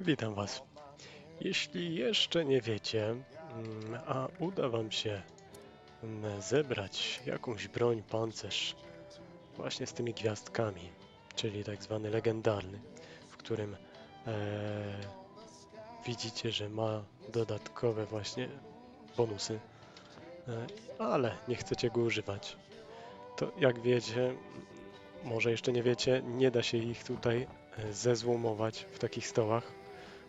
Witam Was. Jeśli jeszcze nie wiecie, mm, a uda Wam się mm, zebrać jakąś broń, pancerz właśnie z tymi gwiazdkami, czyli tak zwany legendarny, w którym e, widzicie, że ma dodatkowe właśnie bonusy, e, ale nie chcecie go używać, to jak wiecie, może jeszcze nie wiecie, nie da się ich tutaj e, zezłomować w takich stołach.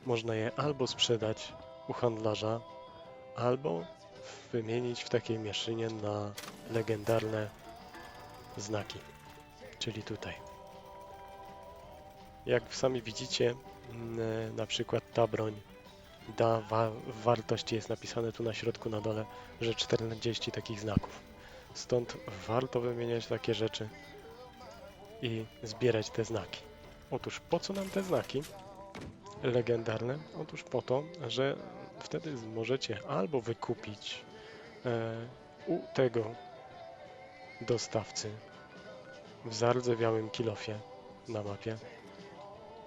Można je albo sprzedać u handlarza, albo wymienić w takiej maszynie na legendarne znaki, czyli tutaj. Jak sami widzicie, mm, e, na przykład ta broń da wa wartość, jest napisane tu na środku na dole, że 40 takich znaków. Stąd warto wymieniać takie rzeczy i zbierać te znaki. Otóż po co nam te znaki legendarne? Otóż po to, że wtedy możecie albo wykupić e, u tego dostawcy w zardzewiałym kilofie na mapie.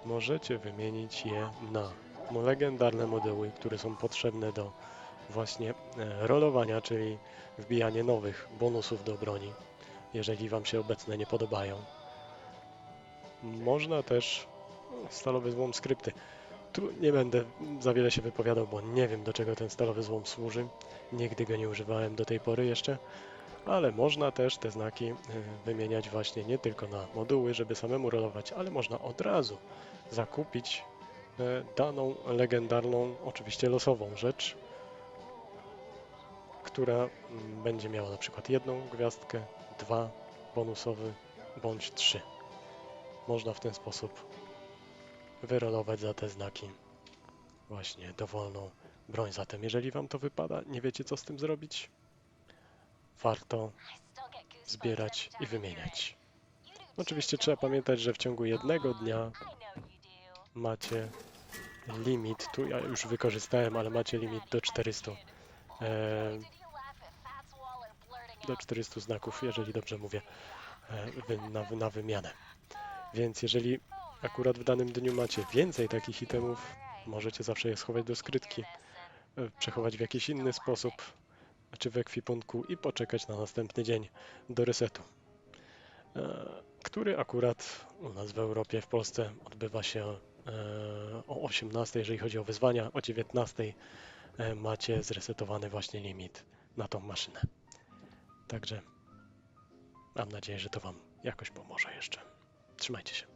Możecie wymienić je na legendarne moduły, które są potrzebne do właśnie e, rolowania, czyli wbijanie nowych bonusów do broni, jeżeli Wam się obecne nie podobają. Można też stalowy złom skrypty. Tu nie będę za wiele się wypowiadał, bo nie wiem do czego ten stalowy złom służy. Nigdy go nie używałem do tej pory jeszcze, ale można też te znaki y, wymieniać właśnie nie tylko na moduły, żeby samemu rolować, ale można od razu zakupić y, daną legendarną, oczywiście losową rzecz, która mm, będzie miała na przykład jedną gwiazdkę, dwa bonusowy bądź trzy. Można w ten sposób wyrolować za te znaki właśnie dowolną broń. Zatem jeżeli Wam to wypada, nie wiecie co z tym zrobić, warto zbierać i wymieniać. Oczywiście trzeba pamiętać, że w ciągu jednego dnia macie limit, tu ja już wykorzystałem, ale macie limit do 400 e, do 400 znaków, jeżeli dobrze mówię, e, na, na wymianę. Więc jeżeli akurat w danym dniu macie więcej takich itemów, możecie zawsze je schować do skrytki, e, przechować w jakiś inny sposób, czy w ekwipunku i poczekać na następny dzień do resetu, e, który akurat u nas w Europie, w Polsce odbywa się e, o 18, jeżeli chodzi o wyzwania, o 19 e, macie zresetowany właśnie limit na tą maszynę. Także mam nadzieję, że to Wam jakoś pomoże jeszcze. Trzymajcie się.